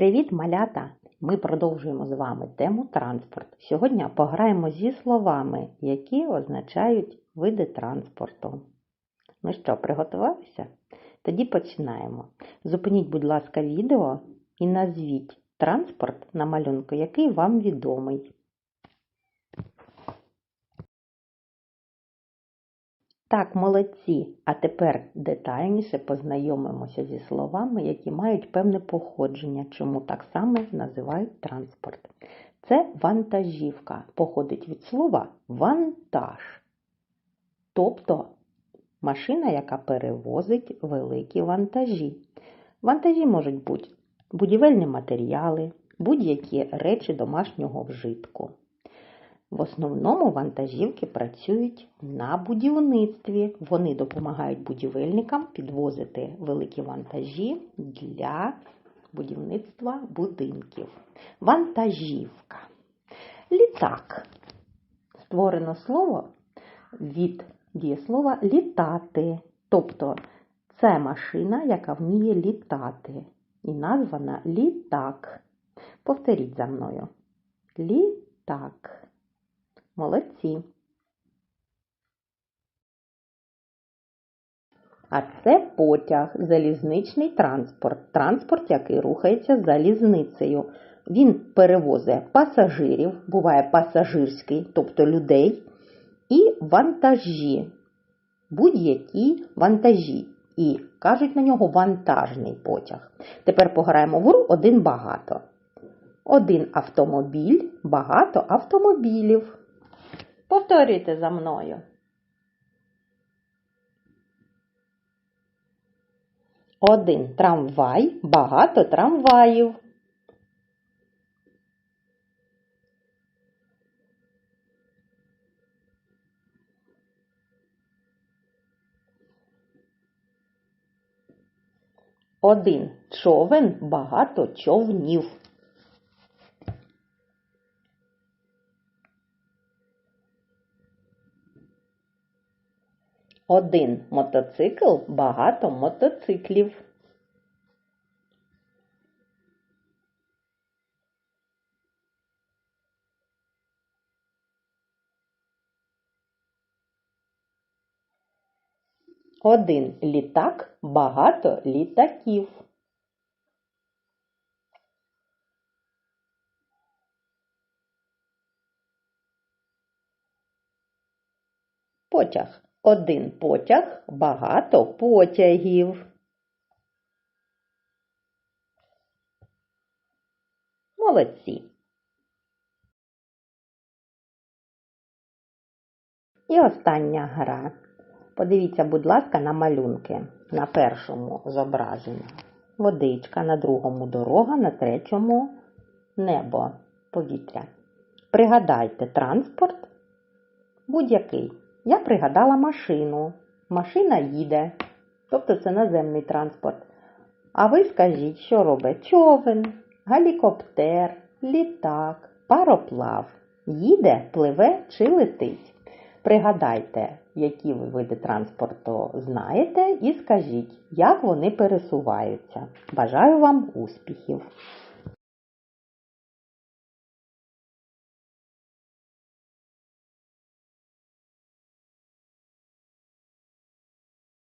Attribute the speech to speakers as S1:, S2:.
S1: Привіт, малята! Ми продовжуємо з вами тему транспорт. Сьогодні пограємо зі словами, які означають види транспорту. Ну що, приготувалися? Тоді починаємо. Зупиніть, будь ласка, відео і назвіть транспорт на малюнку, який вам відомий. Так, молодці. А тепер детальніше познайомимося зі словами, які мають певне походження, чому так само називають транспорт. Це вантажівка, походить від слова вантаж. Тобто машина, яка перевозить великі вантажі. Вантажі можуть бути будівельні матеріали, будь-які речі домашнього вжитку. В основному вантажівки працюють на будівництві. Вони допомагають будівельникам підвозити великі вантажі для будівництва будинків. Вантажівка. Літак. Створено слово від дієслова літати. Тобто це машина, яка вміє літати. І названа літак. Повторіть за мною. Літак. Молодці. А це потяг, залізничний транспорт. Транспорт, який рухається залізницею. Він перевозить пасажирів, буває пасажирський, тобто людей, і вантажі, будь-які вантажі. І кажуть на нього вантажний потяг. Тепер пограємо в гру один багато. Один автомобіль, багато автомобілів. Повторюйте за мною. Один трамвай, багато трамваїв. Один човен, багато човнів. Один мотоцикл, багато мотоциклів. Один літак, багато літаків. Потяг. Один потяг, багато потягів. Молодці. І остання гра. Подивіться, будь ласка, на малюнки. На першому зображенні водичка, на другому дорога, на третьому небо, повітря. Пригадайте транспорт будь-який. Я пригадала машину. Машина їде, тобто це наземний транспорт. А ви скажіть, що робить човен, гелікоптер, літак, пароплав. Їде, пливе чи летить. Пригадайте, які ви види транспорту знаєте, і скажіть, як вони пересуваються. Бажаю вам успіхів!